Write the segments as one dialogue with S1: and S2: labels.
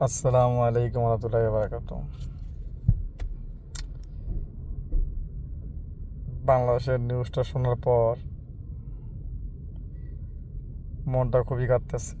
S1: আসসালামু আলাইকুম রহমতুল্লাহ বারাকাত বাংলাদেশের নিউজটা শোনার পর মনটা খুবই কাঁদতেছে।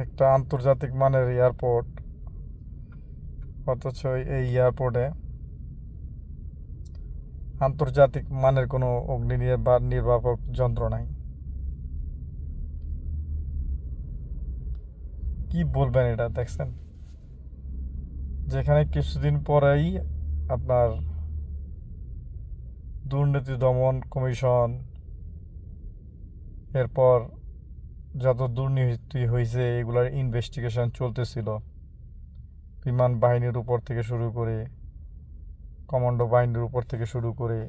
S1: একটা আন্তর্জাতিক মানের এয়ারপোর্ট অথচ এই এয়ারপোর্টে আন্তর্জাতিক মানের কোনো অগ্নি নির্বা- নির্বাপক যন্ত্র নাই। কি বলবেন এটা, দেখছেন? যেখানে কিছুদিন পরেই আপনার দুর্নীতি দমন কমিশন, এরপর যত দুর্নীতি হয়েছে এগুলার ইনভেস্টিগেশন চলতেছিল। বিমান বাহিনীর উপর থেকে শুরু করে কমান্ডো বাহিনীর উপর থেকে শুরু করে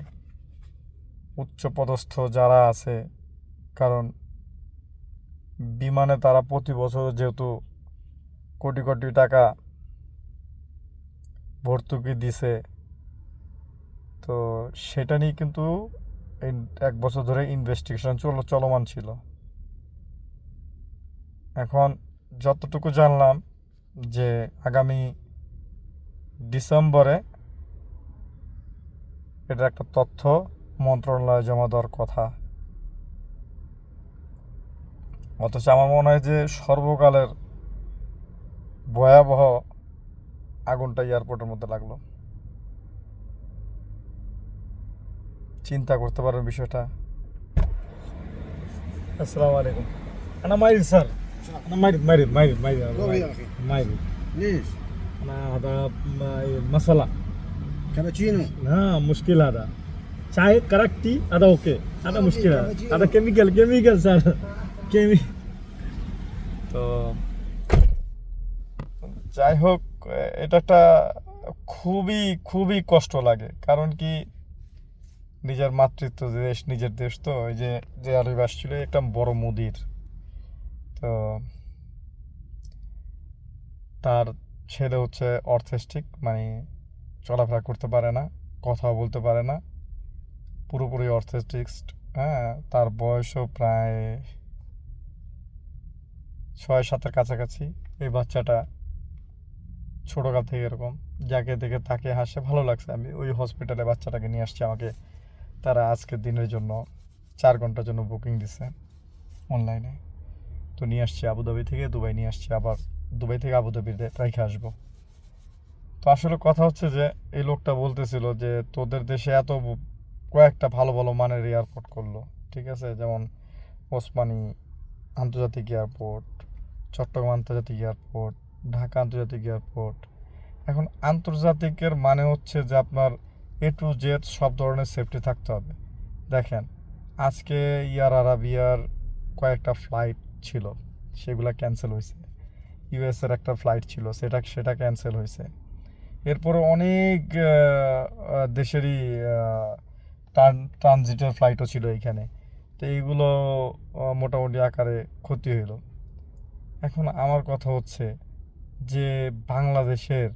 S1: উচ্চপদস্থ যারা আছে, কারণ বিমানে তারা প্রতি বছর যেহেতু কোটি কোটি টাকা ভর্তুকি দিছে। তো সেটা নিয়ে কিন্তু এক বছর ধরে ইনভেস্টিগেশন চল চলমান ছিল। এখন যতটুকু জানলাম যে আগামী ডিসেম্বরে এটা একটা তথ্য মন্ত্রণালয়ে জমা দেওয়ার কথা। অথচ আমার মনে হয় যে সর্বকালের ভয়াবহ আগুনটা এয়ারপোর্টের মধ্যে লাগলো চিন্তা করতে পারেন বিষয়টা আসসালামু আলাইকুম আনা মাইরিদ স্যার আনা মাইরিদ মাইরিদ মাইরিদ মাইরিদ
S2: قوي يا اخي
S1: মাইরিদ
S2: ليش؟
S1: انا هذا مسألة
S2: كابتشينو
S1: ها مشكلة هذا চায় কারেক্টি আদা ওকে আদা
S2: Okay,
S1: মুশকিল
S2: cappuccino.
S1: আদা কেমিক্যাল কেমিক্যাল স্যার কেমি তো যাই হোক এটা একটা খুবই খুবই কষ্ট লাগে। কারণ কি, নিজের মাতৃত্ব দেশ, নিজের দেশ তো, ওই যে যে আরবি আসছিল একটা বড় মুদির। তো, তার ছেলে হচ্ছে অর্থেস্টিক মানে চলাফেরা করতে পারে না, কথাও বলতে পারে না, পুরোপুরি অর্থেস্টিক্সড হ্যাঁ তার বয়সও প্রায় ছয় সাতের কাছাকাছি। এই বাচ্চাটা ছোটোকাল থেকে এরকম, যাকে দেখে তাকে হাসে, ভালো লাগছে। আমি ওই হসপিটালে বাচ্চাটাকে নিয়ে আসছি, আমাকে তারা আজকের দিনের জন্য চার ঘণ্টার জন্য বুকিং দিছে অনলাইনে তো নিয়ে আসছি আবুধাবি থেকে দুবাই, নিয়ে আসছি আবার দুবাই থেকে আবুধাবিতে রেখে আসব। তো আসলে কথা হচ্ছে যে, এই লোকটা বলতেছিল যে, তোদের দেশে এত কয়েকটা ভালো ভালো মানের এয়ারপোর্ট করল। ঠিক আছে? যেমন ওসমানী আন্তর্জাতিক এয়ারপোর্ট চট্টগ্রাম আন্তর্জাতিক এয়ারপোর্ট ঢাকা আন্তর্জাতিক এয়ারপোর্ট। এখন আন্তর্জাতিকের মানে হচ্ছে যে আপনার এ টু জেড সব ধরনের সেফটি থাকতে হবে। দেখেন, আজকে ইয়ার আরাবিয়ার কয়েকটা ফ্লাইট ছিল, সেগুলো ক্যান্সেল হয়েছে। ইউএসের একটা ফ্লাইট ছিল, সেটা সেটা ক্যান্সেল হয়েছে। এরপরে অনেক দেশেরই ট্রানজিটের ফ্লাইটও ছিল এইখানে তো এইগুলো মোটামুটি আকারে ক্ষতি হইল। এখন আমার কথা হচ্ছে যে বাংলাদেশের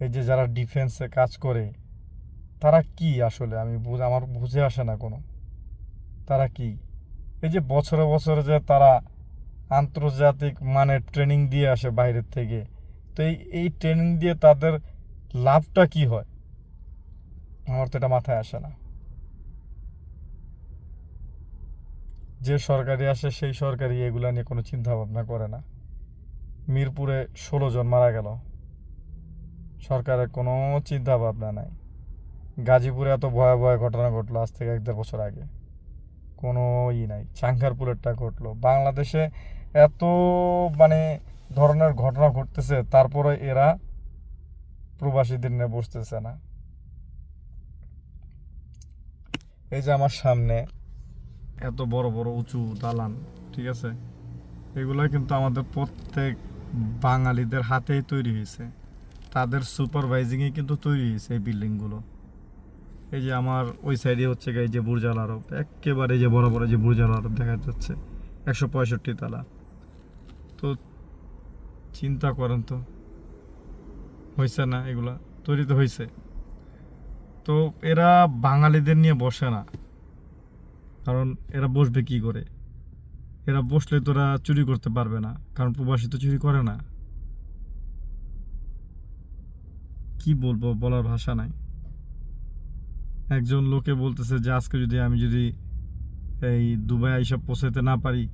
S1: এই যে যারা ডিফেন্সে কাজ করে, তারা কি আসলে? আমি আমার বুঝে আসে না কোনো। তারা কি? এই যে বছরে বছরে যে তারা আন্তর্জাতিক মানের ট্রেনিং দিয়ে আসে বাইরের থেকে, তো এই এই ট্রেনিং দিয়ে তাদের লাভটা কি হয়? আমার তো এটা মাথায় আসে না। যে সরকারি আসে, সেই সরকারি এগুলা নিয়ে কোনো চিন্তা ভাবনা করে না। মিরপুরে ষোলো জন মারা গেল। সরকারের কোনো চিন্তা ভাবনা নাই। গাজীপুরে এত ভয়াবহ ঘটনা ঘটলো আজ থেকে এক দেড় বছর আগে। কোনো ই নাই চাঙ্গারপুরেরটা ঘটলো। বাংলাদেশে এত মানে ধরনের ঘটনা ঘটতেছে, তারপরে এরা প্রবাসীদের নিয়ে বসতেছে না। এই যে আমার সামনে এত বড় বড় উঁচু দালান, ঠিক আছে? এগুলো কিন্তু আমাদের প্রত্যেক বাঙালিদের হাতেই তৈরি হয়েছে। তাদের সুপারভাইজিংয়ে কিন্তু তৈরি হয়েছে এই বিল্ডিংগুলো এই যে আমার ওই সাইডে হচ্ছে এই যে বুর্জাল আরব। একেবারে যে বড় বড় যে বুর্জাল আরব দেখা যাচ্ছে। একশো পঁয়ষট্টি তালা। তো চিন্তা করেন তো হয়েছে না এগুলা? তৈরি তো হয়েছে তো এরা বাঙালিদের নিয়ে বসে না। কারণ এরা বসবে কি করে? এরা বসলে তোরা চুরি করতে পারবে না, কারণ প্রবাসী তো চুরি করে না। কি বলব, বলার ভাষা নাই। একজন লোকে বলতেছে যে, আজকে যদি আমি যদি এই দুবাই এইসব পৌঁছাতে না পারি,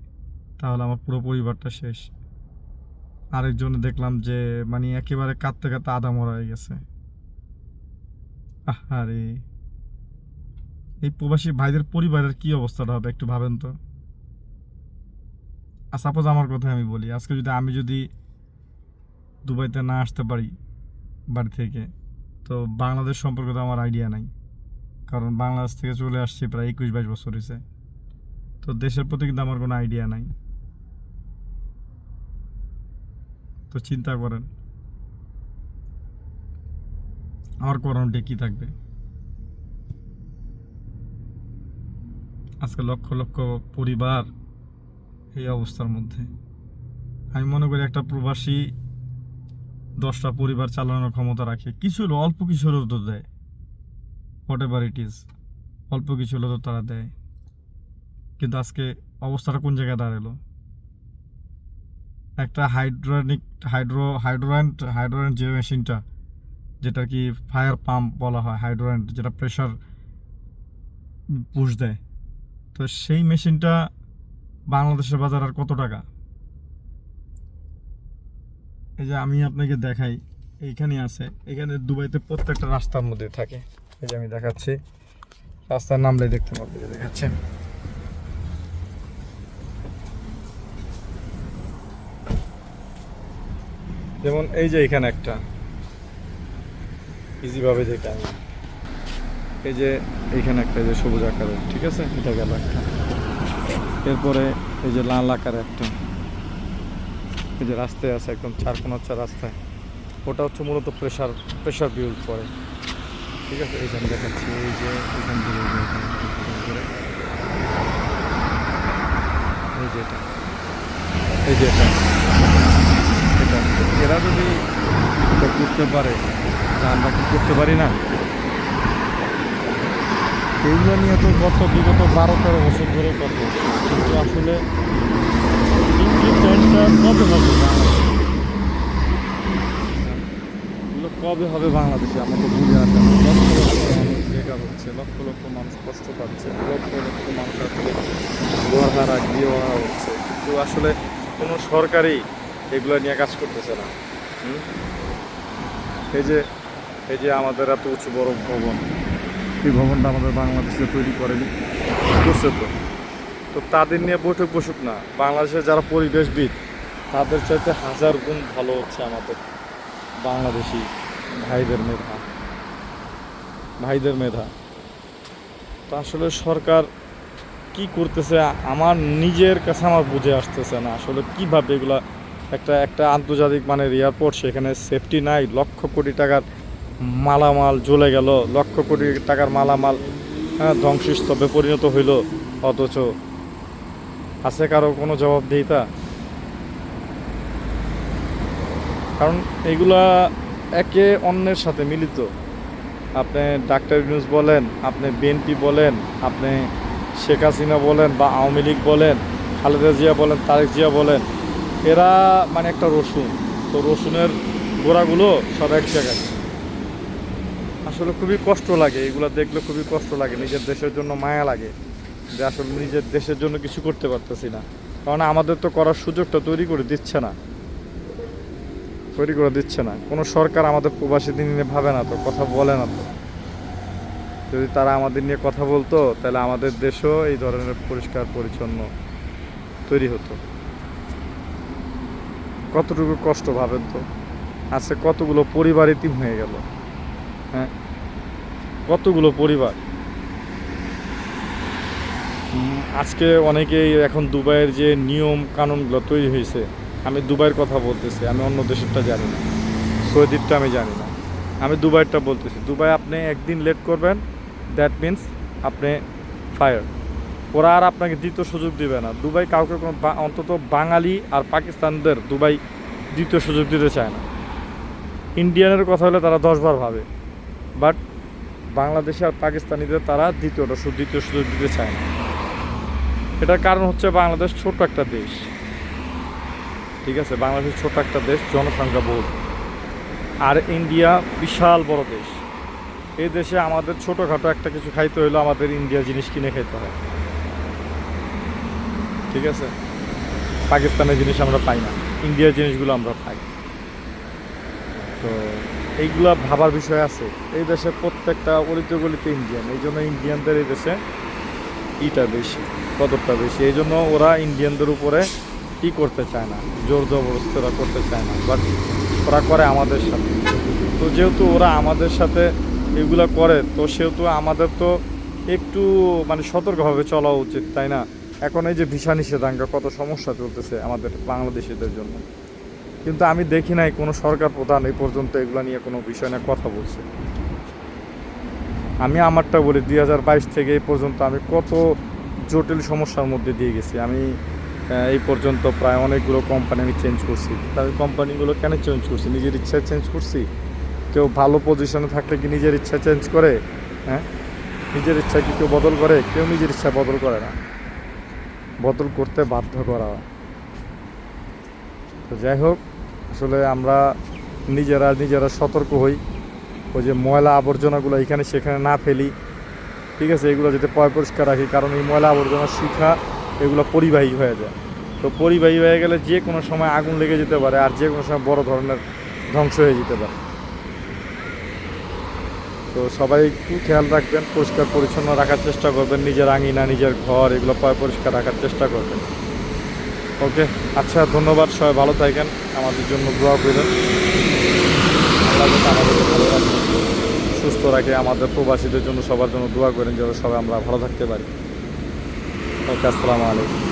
S1: তাহলে আমার পুরো পরিবারটা শেষ। আরেকজন দেখলাম যে মানে একেবারে কাঁদতে কাঁদতে আদা মরা হয়ে গেছে। আরে এই প্রবাসী ভাইদের পরিবারের কি অবস্থাটা হবে, একটু ভাবেন তো। আর সাপোজ আমার কথা আমি বলি, আজকে যদি আমি যদি দুবাইতে না আসতে পারি বাড়ি থেকে, তো বাংলাদেশ সম্পর্কে তো আমার আইডিয়া নাই। কারণ বাংলাদেশ থেকে চলে আসছি প্রায় একুশ বাইশ বছর হয়েছে তো দেশের প্রতি কিন্তু আমার কোনো আইডিয়া নাই। তো চিন্তা করেন, আমার করণটা কি থাকবে? আজকে লক্ষ লক্ষ পরিবার এই অবস্থার মধ্যে। আমি মনে করি একটা প্রবাসী দশটা পরিবার চালানোর ক্ষমতা রাখে। কিছু হলেও অল্প কিছু হলেও তো দেয়। হোয়াট এভার ইট ইজ অল্প কিছু হলেও তো তারা দেয়। কিন্তু আজকে অবস্থাটা কোন জায়গায় দাঁড়াল? একটা হাইড্রোনিক, হাইড্রো, হাইড্রোয়ান্ট হাইড্রোয়ান্ট যে মেশিনটা, যেটা কি ফায়ার পাম্প বলা হয়, হাইড্রোয়ান্ট, যেটা প্রেশার পুশ দেয়। তো সেই মেশিনটা বাংলাদেশের বাজার আর কত টাকা? এই যে আমি আপনাকে দেখাই, এইখানে আছে। এখানে দুবাইতে প্রত্যেকটা রাস্তার মধ্যে থাকে। এই যে আমি দেখাচ্ছি, রাস্তার নামলে দেখতে পাবো যে দেখাচ্ছে যেমন এই যে এখানে একটা ইজিভাবে আমি এই যে এইখানে একটা যে সবুজ আকারের, ঠিক আছে? এটা গেল একটা। এরপরে এই যে লাল আকারে একটা, এই যে রাস্তায় আছে একদম চার কোন হচ্ছে রাস্তায়, ওটা হচ্ছে মূলত প্রেশার প্রেশার বিউল করে। ঠিক আছে? দেখাচ্ছি, এই যে থেকে এই যে থেকে এই যে এটা, এই যে এটা এটা। এরা যদি করতে পারে আমরা কি করতে পারি না এইগুলো নিয়ে তো গত বিগত বারো তেরো বছর ধরে কথা। কিন্তু আসলে ইমপ্লিমেন্টটা কবে হবে এগুলো কবে হবে বাংলাদেশে? আমাকে বুঝে আসে না লক্ষ লক্ষ মানুষ বেকার হচ্ছে, লক্ষ লক্ষ মানুষ কষ্ট পাচ্ছে, লক্ষ লক্ষ মানুষ আসলে গোহারা গৃহহারা হচ্ছে। কিন্তু আসলে কোনো সরকারই এগুলো নিয়ে কাজ করতেছে না। এই যে এই যে আমাদের এত উঁচু বড় ভবন। এই ভবনটা আমাদের বাংলাদেশে তৈরি করেনি। করছে তো। তো তাদের নিয়ে বৈঠক বসুক না। বাংলাদেশের যারা পরিবেশবিদ, তাদের চাইতে হাজার গুণ ভালো হচ্ছে আমাদের বাংলাদেশি ভাইদের মেধা। ভাইদের মেধা। তো আসলে সরকার কি করতেছে, আমার নিজের কাছে আমার বুঝে আসতেছে না। আসলে কীভাবে এগুলা একটা একটা আন্তর্জাতিক মানের এয়ারপোর্ট সেখানে সেফটি নাই, লক্ষ কোটি টাকার মালামাল জ্বলে গেল। লক্ষ কোটি টাকার মালামাল হ্যাঁ ধ্বংসস্তূপে পরিণত হইল। অথচ আছে কারও কোনো জবাব জবাবদিহিতা? কারণ এগুলা একে অন্যের সাথে মিলিত। আপনি ডাক্তার নিউজ বলেন, আপনি বিএনপি বলেন, আপনি শেখ হাসিনা বলেন বা আওয়ামী লীগ বলেন, খালেদা জিয়া বলেন, তারেক জিয়া বলেন, এরা মানে একটা রসুন। তো রসুনের গোড়াগুলো সব এক জায়গায়। আসলে খুবই কষ্ট লাগে, এগুলো দেখলে খুবই কষ্ট লাগে, নিজের দেশের জন্য মায়া লাগে, যে আসলে নিজের দেশের জন্য কিছু করতে পারতেছি না। কারণ আমাদের তো করার সুযোগটা তৈরি করে দিচ্ছে না। তৈরি করে দিচ্ছে না। কোনো সরকার আমাদের প্রবাসীদের নিয়ে ভাবে না তো, কথা বলে না তো। যদি তারা আমাদের নিয়ে কথা বলতো, তাহলে আমাদের দেশও এই ধরনের পরিষ্কার, পরিচ্ছন্ন তৈরি হতো। কতটুকু কষ্ট ভাবেন তো? আজকে কতগুলো পরিবার ইতিম হয়ে গেল। হ্যাঁ? কতগুলো পরিবার? আজকে অনেকেই এখন দুবাইয়ের যে নিয়ম কানুনগুলো তৈরি হয়েছে, আমি দুবাইয়ের কথা বলতেছি, আমি অন্য দেশেরটা জানি না, সৌদিরটা আমি জানি না। আমি দুবাইয়েরটা বলতেছি, দুবাই আপনি একদিন লেট করবেন দ্যাট মিন্স আপনি ফায়ার ওরা আর আপনাকে দ্বিতীয় সুযোগ দিবে না। দুবাই কাউকে কোনো অন্তত বাঙালি আর পাকিস্তানদের দুবাই দ্বিতীয় সুযোগ দিতে চায় না। ইন্ডিয়ানের কথা হলে তারা দশবার ভাবে। বাট বাংলাদেশি আর পাকিস্তানিদের তারা দ্বিতীয়টা সু- দ্বিতীয় সুযোগ দিতে চায় না। এটার কারণ হচ্ছে বাংলাদেশ ছোট একটা দেশ। ঠিক আছে, বাংলাদেশ ছোট একটা দেশ, জনসংখ্যা বহু। আর ইন্ডিয়া বিশাল বড় দেশ। এই দেশে আমাদের ছোটোখাটো একটা কিছু খাইতে হইলেও আমাদের ইন্ডিয়া জিনিস কিনে খাইতে হয়। ঠিক আছে? পাকিস্তানের জিনিস আমরা পাই না, ইন্ডিয়ার জিনিসগুলো আমরা পাই। তো এইগুলা ভাবার বিষয় আছে। এই দেশে প্রত্যেকটা গলিতে ইন্ডিয়ান এই জন্য ইন্ডিয়ানদের এই দেশে ইটা বেশি, কদরটা বেশি। এই জন্য ওরা ইন্ডিয়ানদের উপরে ই করতে চায় না, জোর জবরদস্তি ওরা করতে চায় না বাট ওরা করে আমাদের সাথে। তো যেহেতু ওরা আমাদের সাথে এগুলা করে, তো সেহেতু আমাদের তো একটু মানে সতর্কভাবে চলা উচিত, তাই না? এখন এই যে ভিসা নিষেধাজ্ঞা, কত সমস্যা চলতেছে আমাদের বাংলাদেশিদের জন্য। কিন্তু আমি দেখি নাই কোনো সরকার প্রধান এই পর্যন্ত এগুলো নিয়ে কোনো বিষয় নিয়ে কথা বলছে। আমি আমারটা বলি, দুই হাজার বাইশ থেকে এই পর্যন্ত আমি কত জটিল সমস্যার মধ্যে দিয়ে গেছি। আমি এই পর্যন্ত প্রায় অনেকগুলো কোম্পানি আমি চেঞ্জ করছি। তাই কোম্পানিগুলো কেন চেঞ্জ করছি? নিজের ইচ্ছায় চেঞ্জ করছি? কেউ ভালো পজিশনে থাকলে কি নিজের ইচ্ছা চেঞ্জ করে? হ্যাঁ? নিজের ইচ্ছা কি কেউ বদল করে? কেউ নিজের ইচ্ছা বদল করে না। বদল করতে বাধ্য করা। তো যাই হোক আসলে আমরা নিজেরা নিজেরা সতর্ক হই। ওই যে ময়লা আবর্জনাগুলো এখানে সেখানে না ফেলি। ঠিক আছে, এগুলো যাতে পয় পরিষ্কার রাখি, কারণ এই ময়লা আবর্জনা শিখা এগুলো পরিবাহী হয়ে যায়। তো পরিবাহী হয়ে গেলে যে কোনো সময় আগুন লেগে যেতে পারে আর যে কোনো সময় বড় ধরনের ধ্বংস হয়ে যেতে পারে। তো সবাই একটু খেয়াল রাখবেন, পরিষ্কার পরিচ্ছন্ন রাখার চেষ্টা করবেন, নিজের আঙিনা, নিজের ঘর এগুলো পয় পরিষ্কার রাখার চেষ্টা করবেন। ওকে আচ্ছা ধন্যবাদ, সবাই ভালো থাকেন, আমাদের জন্য দোয়া করবেন যাতে রাখে, সুস্থ রাখে, আমাদের প্রবাসীদের জন্য সবার জন্য দোয়া করেন, যেন সবাই আমরা ভালো থাকতে পারি। ওকে, আসসালামু আলাইকুম।